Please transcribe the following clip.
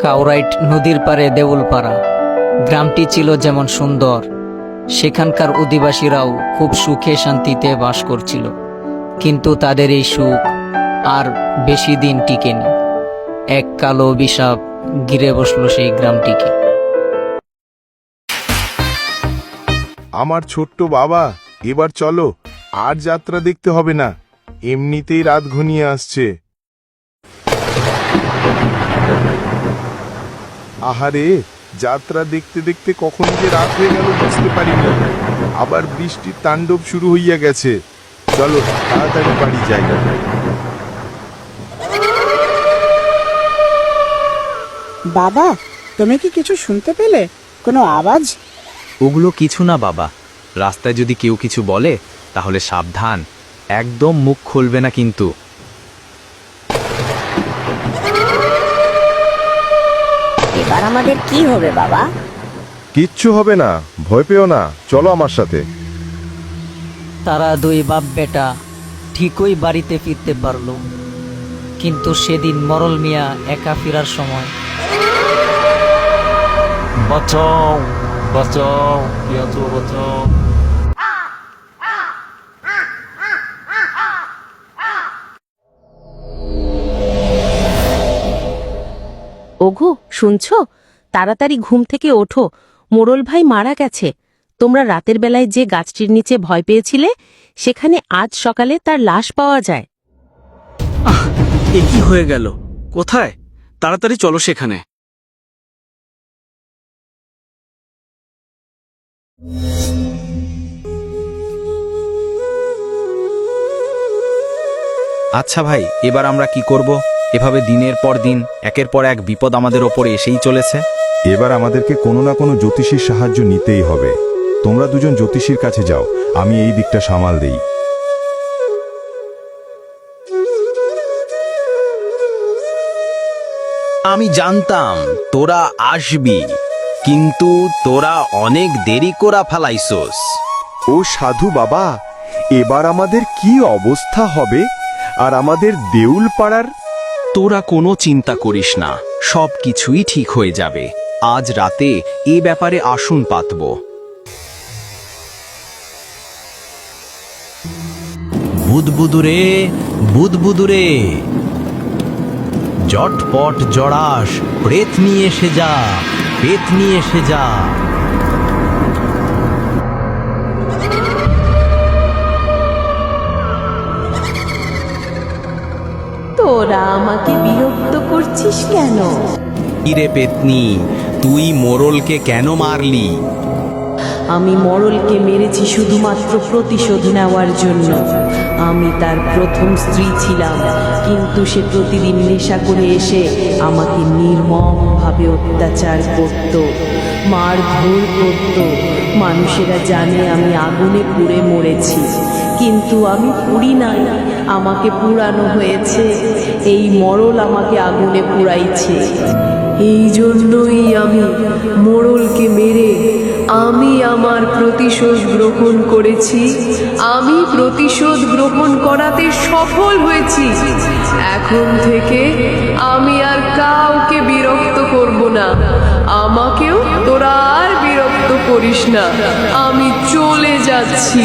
কাউরাইট নদীর পারে দেউলপাড়া। গ্রামটি ছিল যেমন সুন্দর। সেখানকার অধিবাসীরাও খুব সুখে শান্তিতে বাস করছিল। কিন্তু তাদের এই সুখ আর বেশি দিন টিকেনি। এক কালো অভিশাপ ঘিরে বসল সেই গ্রামটিকে। আমার ছোট্ট বাবা, এবার চলো, আর যাত্রা দেখতে হবে না। এমনিতেই রাত ঘনিয়ে আসছে। আহারে যাত্রা দেখতে দেখতে কখন যে রাত হয়ে গেল বুঝতে পারিনি। আবার বৃষ্টির তাণ্ডব শুরু হইয়া গেছে। চলো তাড়াতাড়ি বাড়ি যাই। বাবা তুমি কি কিছু শুনতে পেলে? কোনো আওয়াজ? ওগুলো কিছু না বাবা। রাস্তায় যদি কেউ কিছু বলে তাহলে সাবধান। একদম মুখ খুলবে না কিন্তু। এবার আমাদের কি হবে বাবা? কিচ্ছু হবে না ভয় পেও না চলো আমার সাথে। তারা দুই বাপ বেটা ঠিকই বাড়িতে ফিরতে পারল। কিন্তু সেদিন মরল মিয়া একা ফেরার সময়। বাঁচাও বাঁচাও কে আছো বাঁচাও ওগো শুনছো? তাড়াতাড়ি ঘুম থেকে ওঠো। মোড়ল ভাই মারা গেছে। তোমরা রাতের বেলায় যে গাছটির নিচে ভয় পেয়েছিলে সেখানে আজ সকালে তার লাশ পাওয়া যায়। এ কি হয়ে গেল? কোথায়? তাড়াতাড়ি চলো সেখানে। আচ্ছা ভাই এবার আমরা কি করব? এভাবে দিনের পর দিন একের পর এক বিপদ আমাদের ওপরে এসেই চলেছে। এবার আমাদেরকে কোনো না কোনো জ্যোতিষীর সাহায্য নিতেই হবে। তোমরা দুজন জ্যোতিষীর কাছে যাও আমি এই দিকটা সামাল দেই। আমি জানতাম তোরা আসবি কিন্তু তোরা অনেক দেরি করা ফেলাইছস। ও সাধু বাবা এবার আমাদের কি অবস্থা হবে? আর আমাদের দেউল পাড়ার তোরা কোনো চিন্তা করিস না, সব কিছুই ঠিক হয়ে যাবে। আজ রাতে এ ব্যাপারে আসুন পাতব। বুদবুদুরে বুদবুদুরে। জটপট জড়াস, প্রেত নিয়ে এসে যা পেত নিয়ে এসে যা। আমাকে বিরক্ত করছিস কেন? ইরে পেতনি তুই মোরলকে কেন মারলি? আমি মরলকে মেরেছি শুধুমাত্র প্রতিশোধ নেওয়ার জন্য। আমি তার প্রথম স্ত্রী ছিলাম কিন্তু সে প্রতিদিন নেশা করে এসে আমাকে নির্মমভাবে অত্যাচার করত মারধর করত। মানুষেরা জানে আমি আগুনে পুড়ে মরেছি কিন্তু আমি পুড়ি নাই। আমাকে পুড়ানো হয়েছে। এই মরল আমাকে আগুনে পুড়াইছে এই জন্যই আমি মোড়লকে মেরে আমি আমার প্রতিশোধ গ্রহণ করেছি। আমি প্রতিশোধ গ্রহণ করাতে সফল হয়েছি। এখন থেকে আমি আর কাউকে বিরক্ত করব না। আমাকেও তোরা আর বিরক্ত করিস না। আমি চলে যাচ্ছি।